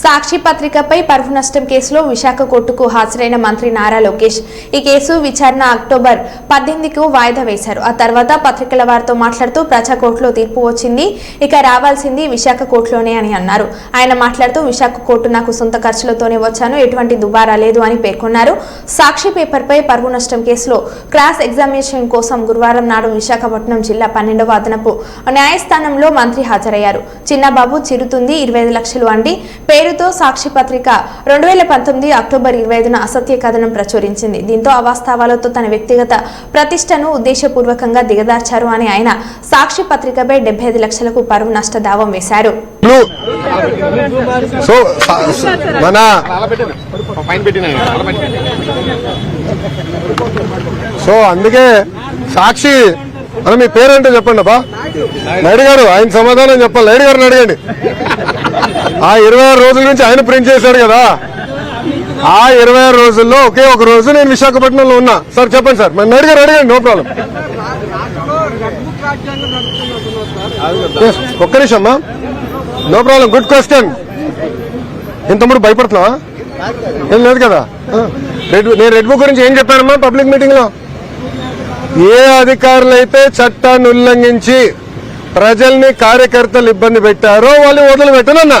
సాక్షి పత్రికపై పరువు నష్టం కేసులో విశాఖ కోర్టుకు హాజరైన మంత్రి నారా లోకేష్. ఈ కేసు విచారణ అక్టోబర్ పద్దెనిమిదికు వాయిదా వేశారు. ఆ తర్వాత పత్రికల వారితో మాట్లాడుతూ ప్రజా కోర్టులో తీర్పు వచ్చింది ఇక రావాల్సింది విశాఖ కోర్టులోనే అని అన్నారు. ఆయన మాట్లాడుతూ విశాఖ కోర్టు నాకు సొంత ఖర్చులతోనే వచ్చాను ఎటువంటి దుబారా లేదు అని పేర్కొన్నారు. సాక్షి పేపర్పై పరువు నష్టం కేసులో క్రాస్ ఎగ్జామినేషన్ కోసం గురువారం నాడు విశాఖపట్నం జిల్లా పన్నెండవ అదనపు న్యాయస్థానంలో మంత్రి హాజరయ్యారు. చిన్నబాబు చిరుతుంది ఇరవై ఐదు లక్షలు అండి పేరుతో సాక్షి పత్రిక రెండు వేల పంతొమ్మిది అక్టోబర్ ఇరవై ఐదున అసత్య కథనం ప్రచురించింది. దీంతో అవాస్తవాలతో తన వ్యక్తిగత ప్రతిష్టను ఉద్దేశపూర్వకంగా దిగదార్చారు అని ఆయన సాక్షి పత్రికపై డెబ్బై ఐదు లక్షలకు పరువు నష్ట దావం వేశారు. సో అందుకే సాక్షి అని మీ పేరేంటో చెప్పండి అబ్బా. నాయుడు గారు ఆయన సమాధానం చెప్పాలి. నాయుడు గారిని అడగండి. ఆ ఇరవై ఆరు రోజుల నుంచి ఆయన ప్రింట్ చేశాడు కదా. ఆ ఇరవై ఆరు రోజుల్లో ఒకే ఒక రోజు నేను విశాఖపట్నంలో ఉన్నా. సార్ చెప్పండి సార్. మరి అడిగారు గారు అడగండి నో ప్రాబ్లం. ఒక్క నిమిషం అమ్మా. No problem good question. ఇంత తమ్ముడు భయపడుతున్నావా? ఏం లేదు కదా. రెడ్ నేను రెడ్ బుక్ గురించి ఏం చెప్పానమ్మా పబ్లిక్ మీటింగ్లో ఏ అధికారులు అయితే చట్టాన్ని ఉల్లంఘించి ప్రజల్ని కార్యకర్తలు ఇబ్బంది పెట్టారో వాళ్ళు వదిలిపెట్టనన్నా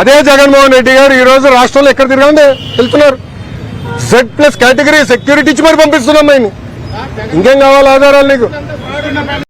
అదే జగన్మోహన్ రెడ్డి గారు ఈ రోజు రాష్ట్రంలో ఎక్కడ తిరగండి? వెళ్తున్నారు. జెడ్ ప్లస్ కేటగిరీ సెక్యూరిటీ ఇచ్చి మరి పంపిస్తున్నాం మేము. ఇంకేం కావాలి ఆధారాలు నీకు?